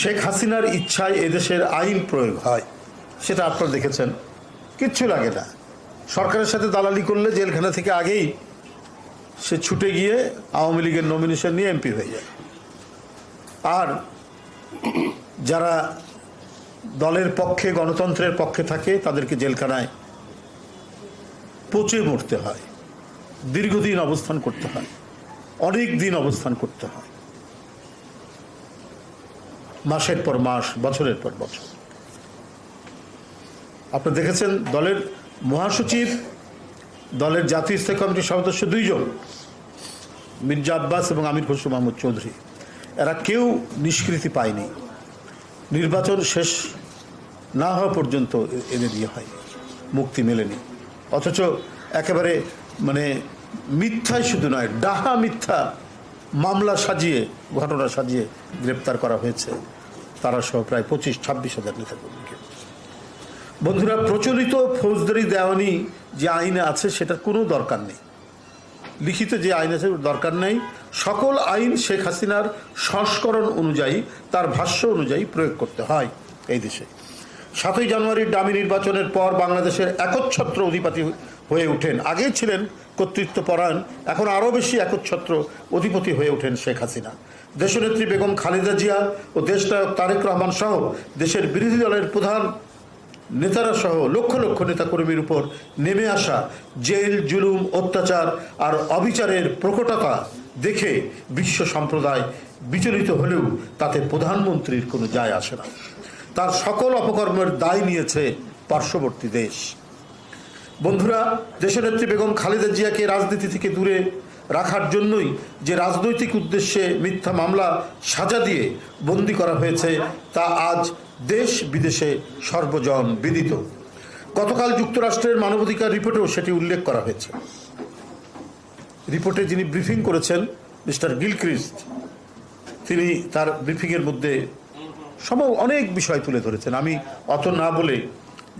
শেখ হাসিনার ইচ্ছায় এদেশের আইন প্রয়োগ হয়, সেটা আপনারা দেখেছেন। কিচ্ছু লাগে না। সরকারের সাথে দালালি করলে জেলখানা থেকে আগেই সে ছুটে গিয়ে আওয়ামী লীগের নমিনেশন নিয়ে এমপি হয়ে যায়। আর যারা দলের পক্ষে, গণতন্ত্রের পক্ষে থাকে, তাদেরকে জেলখানায় পচে মরতে হয়। দীর্ঘদিন অবস্থান করতে হয়। অনেক দিন অবস্থান করতে হয়। মাসের পর মাস, বছরের পর বছর। আপনি দেখেছেন দলের মহাসচিব, দলের জাতীয় স্থায়ী কমিটির সদস্য দুইজন, মির্জা আব্বাস এবং আমির খসরু মাহমুদ চৌধুরী। এরা কেউ নিষ্কৃতি পায়নি। নির্বাচন শেষ না হওয়া পর্যন্ত এ- এদের ইয়ে হয় মুক্তি মেলেনি। অথচ একেবারে মানে মিথ্যাই শুধু নয়, ডাহা মিথ্যা মামলা সাজিয়ে, ঘটনা সাজিয়ে গ্রেপ্তার করা হয়েছে। তারা সহ প্রায় পঁচিশ, ছাব্বিশ হাজার নেতাকর্মীকে বন্ধুরা, প্রচলিত ফৌজদারি দেওয়ানি যে আইনে আছে সেটার কোনো দরকার নেই। লিখিত যে আইন আছে দরকার নেই। সকল আইন শেখ হাসিনার সংস্করণ অনুযায়ী, তার ভাষ্য অনুযায়ী প্রয়োগ করতে হয় এই দেশে। সাতই জানুয়ারির ডামি নির্বাচনের পর বাংলাদেশের একচ্ছত্র অধিপতি হয়ে ওঠেন। আগে ছিলেন কর্তৃত্বপরায়ণ, এখন আরও বেশি একচ্ছত্র অধিপতি হয়ে ওঠেন শেখ হাসিনা। দেশনেত্রী বেগম খালেদা জিয়া ও দেশনায়ক তারেক রহমান সহ দেশের বিরোধী দলের প্রধান নেতারা সহ লক্ষ লক্ষ নেতাকর্মীর উপর নেমে আসা জেল, জুলুম, অত্যাচার আর অবিচারের প্রকটতা দেখে বিশ্ব সম্প্রদায় বিচলিত হলেও তাতে প্রধানমন্ত্রীর কোনো যায় আসে না। তার সকল অপকর্মের দায় নিয়েছে পার্শ্ববর্তী দেশ। বন্ধুরা, দেশনেত্রী বেগম খালেদা জিয়াকে রাজনীতি থেকে দূরে রাখার জন্যই যে রাজনৈতিক উদ্দেশ্যে মিথ্যা মামলা সাজা দিয়ে বন্দি করা হয়েছে, তা আজ দেশ বিদেশে সর্বজন বিদিত। গতকাল যুক্তরাষ্ট্রের মানবাধিকার রিপোর্টেও সেটি উল্লেখ করা হয়েছে। রিপোর্টে যিনি ব্রিফিং করেছেন, মিস্টার গিলক্রিস্ট, তিনি তার ব্রিফিংয়ের মধ্যে সম অনেক বিষয় তুলে ধরেছেন। আমি অত না বলে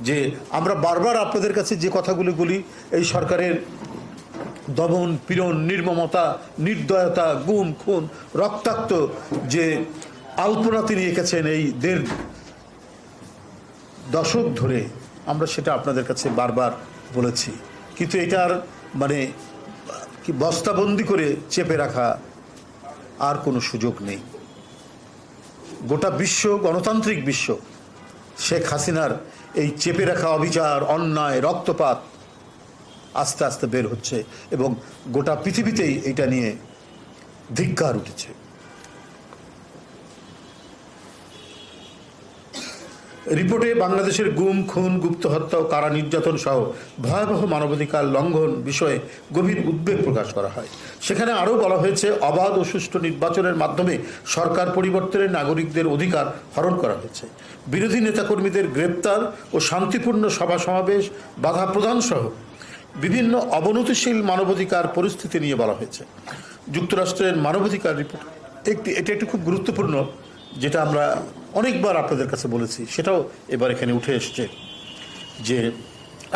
যে আমরা বারবার আপনাদের কাছে যে কথাগুলি বলি, এই সরকারের দমন, পীড়ন, নির্মমতা, নির্দয়তা, গুম, খুন, রক্তাক্ত যে আলপনা তিনি এঁকেছেন এই দেড় দশক ধরে, আমরা সেটা আপনাদের কাছে বারবার বলেছি। কিন্তু এটার মানে কি বস্তাবন্দি করে চেপে রাখা আর কোনো সুযোগ নেই। গোটা বিশ্ব, গণতান্ত্রিক বিশ্ব শেখ হাসিনার এই চেপে রাখা অবিচার, অন্যায়, রক্তপাত আস্তে আস্তে বের হচ্ছে এবং গোটা পৃথিবীতেই এটা নিয়ে ধিক্কার উঠেছে। রিপোর্টে বাংলাদেশের গুম, খুন, গুপ্ত হত্যা ও কারা নির্যাতন সহ ভয়াবহ মানবাধিকার লঙ্ঘন বিষয়ে গভীর উদ্বেগ প্রকাশ করা হয়। সেখানে আরও বলা হয়েছে, অবাধ ও সুষ্ঠু নির্বাচনের মাধ্যমে সরকার পরিবর্তনের নাগরিকদের অধিকার হরণ করা হয়েছে। বিরোধী নেতাকর্মীদের গ্রেপ্তার ও শান্তিপূর্ণ সভা সমাবেশ বাধা প্রদান সহ বিভিন্ন অবনতিশীল মানবাধিকার পরিস্থিতি নিয়ে বলা হয়েছে। যুক্তরাষ্ট্রের মানবাধিকার রিপোর্ট একটি এটি একটি খুব গুরুত্বপূর্ণ, যেটা আমরা অনেকবার আপনাদের কাছে বলেছি, সেটাও এবার এখানে উঠে এসছে যে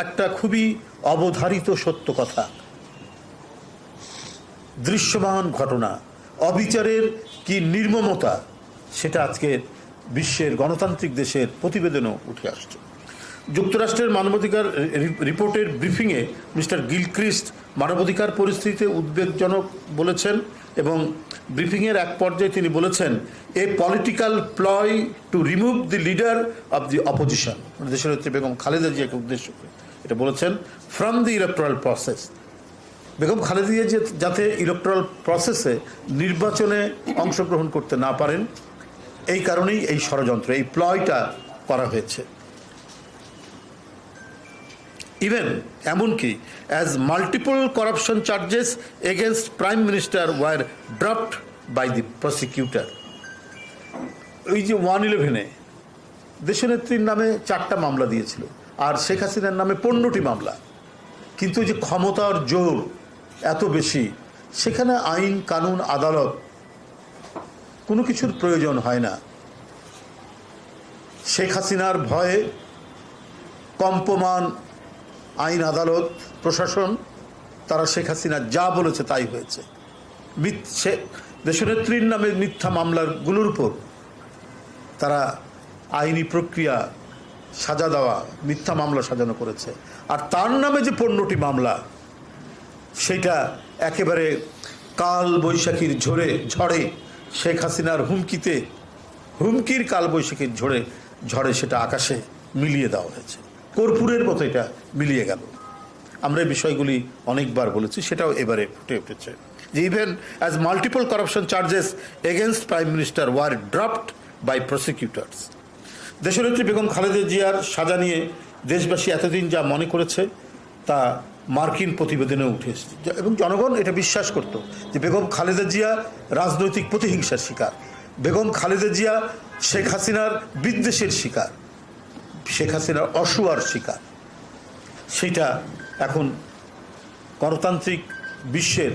একটা খুবই অবধারিত সত্য কথা, দৃশ্যমান ঘটনা, অবিচারের কি নির্মমতা, সেটা আজকে বিশ্বের গণতান্ত্রিক দেশের প্রতিবেদনও উঠে আসছে। যুক্তরাষ্ট্রের মানবাধিকার রিপোর্টের ব্রিফিংয়ে মিস্টার গিলক্রিস্ট মানবাধিকার পরিস্থিতিতে উদ্বেগজনক বলেছেন এবং ব্রিফিংয়ের এক পর্যায়ে তিনি বলেছেন, a political ploy to remove the leader of the opposition. দেশের হচ্ছে বেগম খালেদা জিয়াকে উদ্দেশ্য করে এটা বলেছেন, from the electoral process. Begum Khaleda Zia যে- যাতে ইলেকট্রাল প্রসেসে নির্বাচনে অংশগ্রহণ করতে না পারেন, এই কারণেই এই ষড়যন্ত্র, এই প্লয়টা করা হয়েছে। ইভেন এমনকি as multiple corruption charges against prime minister were draft by the prosecutor ওই যে ওয়ান ইলেভেনে দেশনেত্রীর নামে চারটা মামলা দিয়েছিল, আর শেখ হাসিনার নামে পনেরোটি মামলা। কিন্তু যে ক্ষমতার জোর এত বেশি, সেখানে আইন, কানুন, আদালত কোনো কিছুর প্রয়োজন হয় না। শেখ হাসিনার ভয়ে কম্পমান আইন, আদালত, প্রশাসন, তারা শেখ হাসিনা যা বলেছে তাই হয়েছে। দেশনেত্রীর নামে মিথ্যা মামলাগুলোর উপর তারা আইনি প্রক্রিয়া সাজা দেওয়া, মিথ্যা মামলা সাজানো করেছে। আর তার নামে যে পণ্যটি মামলা, সেটা একেবারে কাল বৈশাখীর ঝড়ে ঝড়ে, শেখ হাসিনার হুমকিতে, হুমকির কাল বৈশাখীর ঝড়ে ঝড়ে সেটা আকাশে মিলিয়ে দেওয়া হয়েছে। কর্পূরের মতো এটা মিলিয়ে গেল। আমরা এই বিষয়গুলি অনেকবার বলেছি, সেটাও এবারে ফুটে উঠেছে। যে even as multiple corruption charges against prime minister were draft by prosecutors দেশনেত্রী বেগম খালেদা জিয়ার সাজা নিয়ে দেশবাসী এতদিন যা মনে করেছে, তা মার্কিন প্রতিবেদনে উঠে এসেছে। এবং জনগণ এটা বিশ্বাস করত যে বেগম খালেদা জিয়া রাজনৈতিক প্রতিহিংসার শিকার। বেগম খালেদা জিয়া শেখ হাসিনার বিদ্বেষের শিকার। শেখ হাসিনার অসুয়ার শিকার। সেটা এখন গণতান্ত্রিক বিশ্বের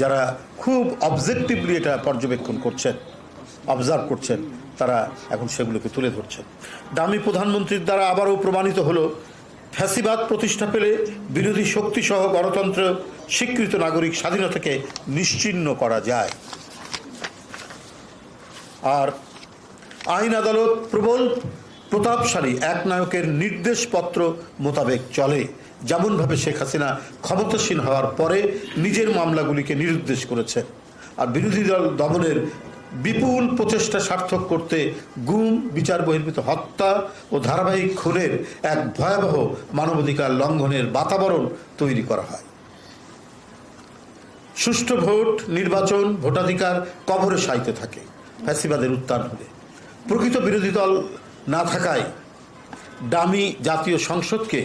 যারা খুব অবজেক্টিভলি এটা পর্যবেক্ষণ করছেন অবজার্ভ করছেন, তারা এখন সেগুলোকে তুলে ধরছেন। দামি প্রধানমন্ত্রীর দ্বারা আবারও প্রমাণিত হলো, ফ্যাসিবাদ প্রতিষ্ঠা পেলে বিরোধী শক্তিসহ গণতন্ত্র স্বীকৃত নাগরিক স্বাধীনতাকে নিশ্চিহ্ন করা যায়। আর আইন আদালত প্রবল প্রতাপশালী এক নায়কের নির্দেশপত্র মোতাবেক চলে। যেমনভাবে শেখ হাসিনা ক্ষমতাসীন হওয়ার পরে নিজের মামলাগুলিকে নিরুদ্দেশ করেছে। আর বিরোধী দল দমনের বিপুল প্রচেষ্টা সার্থক করতে গুম, বিচার বহির্ভূত হত্যা ও ধারাবাহিক খুনের এক ভয়াবহ মানবাধিকার লঙ্ঘনের বাতাবরণ তৈরি করা হয়। সুষ্ঠু ভোট, নির্বাচন, ভোটাধিকার কবরে সাইতে থাকে। ফ্যাসিবাদের উত্থান হলে প্রকৃত বিরোধী দল না থাকায় ডামি জাতীয় সংসদকে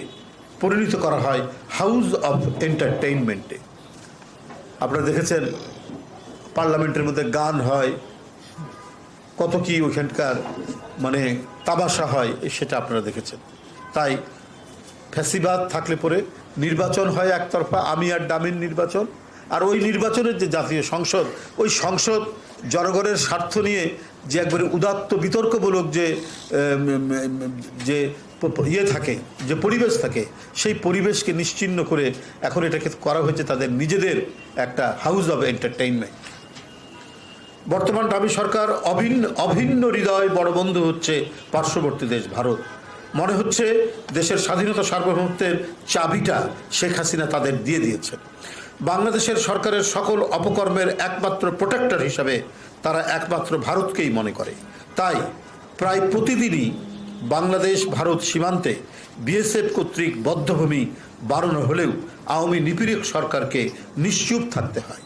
পরিণত করা হয় হাউস অফ এন্টারটেইনমেন্টে। আপনারা দেখেছেন, পার্লামেন্টের মধ্যে গান হয়, কত কি ওখানকার মানে তাবাসা হয়, সেটা আপনারা দেখেছেন। তাই ফ্যাসিবাদ থাকলে পরে নির্বাচন হয় একতরফা, আমি আর ডামিন নির্বাচন। আর ওই নির্বাচনের যে জাতীয় সংসদ, ওই সংসদ জনগণের স্বার্থ নিয়ে যে একবারে উদাত্ত বিতর্কমূলক যে যে ইয়ে থাকে, যে পরিবেশ থাকে, সেই পরিবেশকে নিশ্চিহ্ন করে এখন এটাকে করা হয়েছে তাদের নিজেদের একটা হাউস অফ এন্টারটেইনমেন্ট বর্তমান দাবি সরকার অভিন্ন অভিন্ন হৃদয় বড় বন্ধু হচ্ছে পার্শ্ববর্তী দেশ ভারত। মনে হচ্ছে দেশের স্বাধীনতা সার্বভৌমত্বের চাবিটা শেখ হাসিনা তাদের দিয়ে দিয়েছেন। বাংলাদেশের সরকারের সকল অপকর্মের একমাত্র প্রোটেক্টর হিসাবে তারা একমাত্র ভারতকেই মনে করে। তাই প্রায় প্রতিদিনই বাংলাদেশ ভারত সীমান্তে বিএসএফ কর্তৃক বদ্ধভূমি বাড়ানো হলেও আওয়ামী নিপীড়ক সরকারকে নিশ্চুপ থাকতে হয়।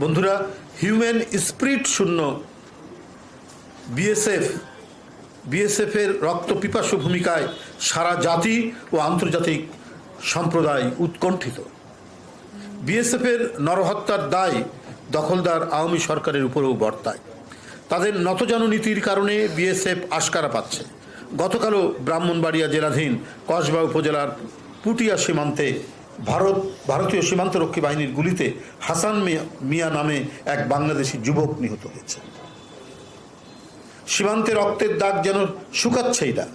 বন্ধুরা হিউম্যান স্পিরিট শূন্য বিএসএফ বিএসএফের রক্ত পিপাসু ভূমিকায় সারা জাতি ও আন্তর্জাতিক সম্প্রদায় উৎকণ্ঠিত। বিএসএফের নরহত্যার দায় দখলদার আওয়ামী সরকারের উপরেও বর্তায়। তাদের নতজানু নীতির কারণে বিএসএফ আশকারা পাচ্ছে। গতকালও ব্রাহ্মণবাড়িয়া জেলাধীন কসবা উপজেলার পুটিয়া সীমান্তে ভারত, ভারতীয় সীমান্তরক্ষী বাহিনীর গুলিতে হাসান মিয়া- নামে এক বাংলাদেশি যুবক নিহত হয়েছে। সীমান্তে রক্তের দাগ যেন শুকাচ্ছেই না,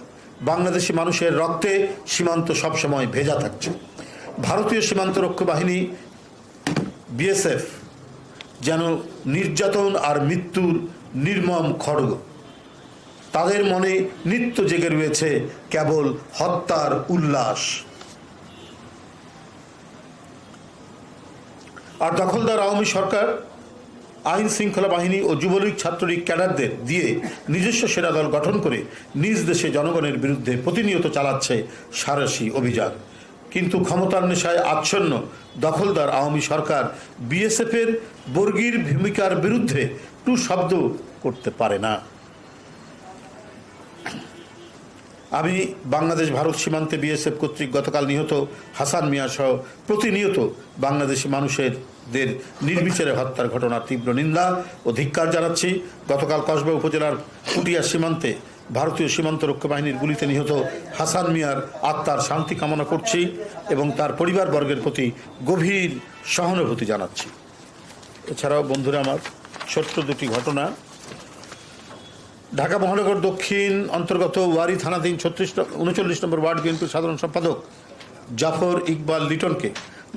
বাংলাদেশি মানুষের রক্তে সীমান্ত সবসময় ভেজা থাকছে। ভারতীয় সীমান্তরক্ষী বাহিনী বিএসএফ যেন নির্যাতন আর মৃত্যুর নির্মম খড়গ। তাদের মনে নিত্য জেগে রয়েছে কেবল হত্যার উল্লাস। আর দখলদার আওয়ামী সরকার, আইন শৃঙ্খলা বাহিনী ও যুবলীগ ছাত্রলীগ ক্যাডারদের দিয়ে নিজস্ব সেনা দল গঠন করে নিজ দেশে জনগণের বিরুদ্ধে প্রতিনিয়ত চালাচ্ছে সারাসি অভিযান। কিন্তু ক্ষমতার নেশায় আচ্ছন্ন দখলদার আওয়ামী সরকার বিএসএফের বর্গীর ভূমিকার বিরুদ্ধে টু শব্দ করতে পারে না। আমি বাংলাদেশ ভারত সীমান্তে বিএসএফ কর্তৃক গতকাল নিহত হাসান মিয়া সহ প্রতিনিয়ত বাংলাদেশি মানুষেরদের নির্বিচারে হত্যার ঘটনার তীব্র নিন্দা ও ধিক্কার জানাচ্ছি। গতকাল কসবা উপজেলার কুটিয়া সীমান্তে ভারতীয় সীমান্ত রক্ষা বাহিনীর গুলিতে নিহত হাসান মিয়ার আত্মার শান্তি কামনা করছি এবং তার পরিবারবর্গের প্রতি গভীর সহানুভূতি জানাচ্ছি। এছাড়াও বন্ধুরা, আমার ছোট্ট দুটি ঘটনা। ঢাকা মহানগর দক্ষিণ অন্তর্গত ওয়ারি থানাধীন ছত্রিশ উনচল্লিশ নম্বর ওয়ার্ড বিএনপির সাধারণ সম্পাদক জাফর ইকবাল লিটনকে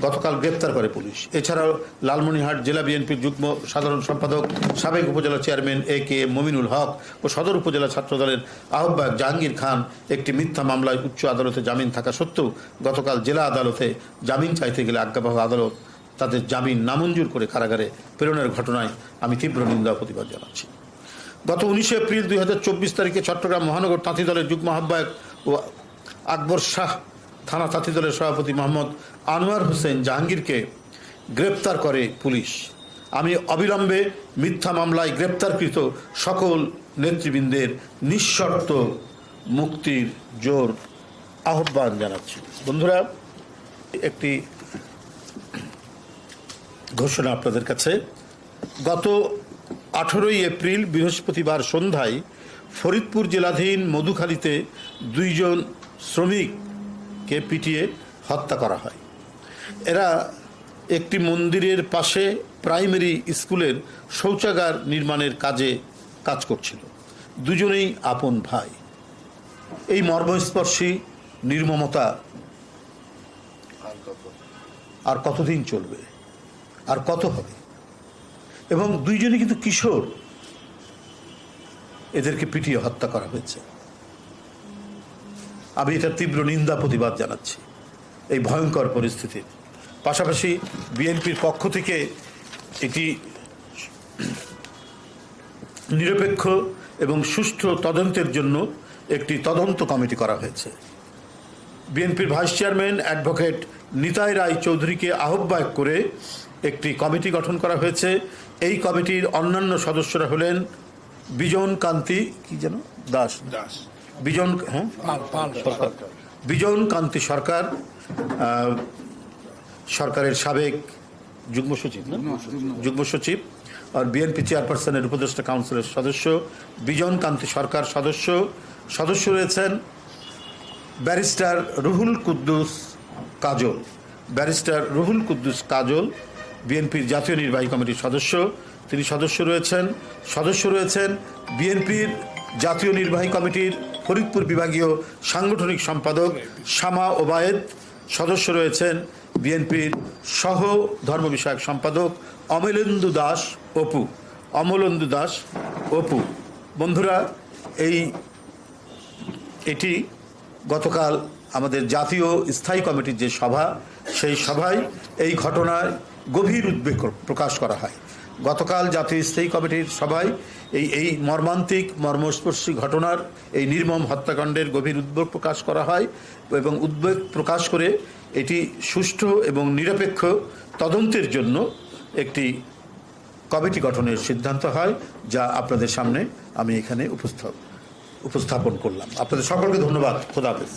গতকাল গ্রেপ্তার করে পুলিশ। এছাড়াও লালমনিরহাট জেলা বিএনপির যুগ্ম সাধারণ সম্পাদক, সাবেক উপজেলা চেয়ারম্যান এ কে মমিনুল হক ও সদর উপজেলা ছাত্রদলের আহ্বায়ক জাহাঙ্গীর খান একটি মিথ্যা মামলায় উচ্চ আদালতে জামিন থাকা সত্ত্বেও গতকাল জেলা আদালতে জামিন চাইতে গেলে আজ্ঞাবহ আদালত তাদের জামিন নামঞ্জুর করে কারাগারে প্রেরণের ঘটনায় আমি তীব্র নিন্দা প্রতিবাদ জানাচ্ছি। গত উনিশে এপ্রিল দুই হাজার চব্বিশ তারিখে চট্টগ্রাম মহানগর তাঁতি দলের যুগ্ম আহ্বায়ক ও আকবর শাহ থানা তাঁতি দলের সভাপতি মোহাম্মদ আনোয়ার হোসেন জাহাঙ্গীরকে গ্রেপ্তার করে পুলিশ। আমি অবিলম্বে মিথ্যা মামলায় গ্রেপ্তারকৃত সকল নেতৃবৃন্দের নিঃশর্ত মুক্তির জোর আহ্বান জানাচ্ছি। বন্ধুরা, একটি ঘোষণা আপনাদের কাছে। গত আঠেরোই এপ্রিল বৃহস্পতিবার সন্ধ্যায় ফরিদপুর জেলাধীন মধুখালীতে দুইজন শ্রমিককে পিটিয়ে হত্যা করা হয়। এরা একটি মন্দিরের পাশে প্রাইমারি স্কুলের শৌচাগার নির্মাণের কাজে কাজ করছিল। দুজনেই আপন ভাই। এই মর্মস্পর্শী নির্মমতা আর কতদিন চলবে? আর কত হবে? এবং দুইজনে কিন্তু কিশোর। এদেরকে পিটিয়ে হত্যা করা হয়েছে। আমি এটা তীব্র নিন্দা, প্রতিবাদ জানাচ্ছি। এই ভয়ঙ্কর পরিস্থিতির। পাশাপাশি বিএনপির পক্ষ থেকে এটি নিরপেক্ষ এবং সুষ্ঠু তদন্তের জন্য একটি তদন্ত কমিটি করা হয়েছে। বিএনপির vice chairman advocate Nitai Roy চৌধুরীকে আহ্বায়ক করে একটি কমিটি গঠন করা হয়েছে। এই কমিটির অন্যান্য সদস্যরা হলেন বিজন কান্তি, কি যেন? দাস। দাস। বিজন হ্যাঁ? বিজন কান্তি সরকার। সরকারের সাবেক যুগ্ম সচিব যুগ্ম সচিব আর বিএনপি চেয়ারপারসনের উপদেষ্টা কাউন্সিলের সদস্য বিজন কান্তি সরকার সদস্য সদস্য রয়েছেন ব্যারিস্টার রুহুল কুদ্দুস কাজল। ব্যারিস্টার রুহুল কুদ্দুস কাজল বিএনপির জাতীয় নির্বাহী কমিটির সদস্য তিনি সদস্য রয়েছেন। সদস্য রয়েছেন বিএনপির জাতীয় নির্বাহী কমিটির ফরিদপুর বিভাগীয় সাংগঠনিক সম্পাদক শামা ওবায়েদ, সদস্য রয়েছেন বিএনপির সহ ধর্ম বিষয়ক সম্পাদক অমলেন্দু দাস, অপু। অমলেন্দু দাস, অপু। বন্ধুরা, এই এটি গতকাল আমাদের জাতীয় স্থায়ী কমিটির যে সভা, সেই সভায় এই ঘটনায় গভীর উদ্বেগ প্রকাশ করা হয়। গতকাল জাতীয় স্থায়ী কমিটির সভায় এই এই মর্মান্তিক, মর্মস্পর্শী ঘটনার এই নির্মম হত্যাকাণ্ডের গভীর উদ্বেগ প্রকাশ করা হয় এবং উদ্বেগ প্রকাশ করে এটি সুষ্ঠু এবং নিরপেক্ষ তদন্তের জন্য একটি কমিটি গঠনের সিদ্ধান্ত হয়, যা আপনাদের সামনে আমি এখানে উপস্থাপ উপস্থাপন করলাম। আপনাদের সকলকে ধন্যবাদ। খোদা হাফেজ।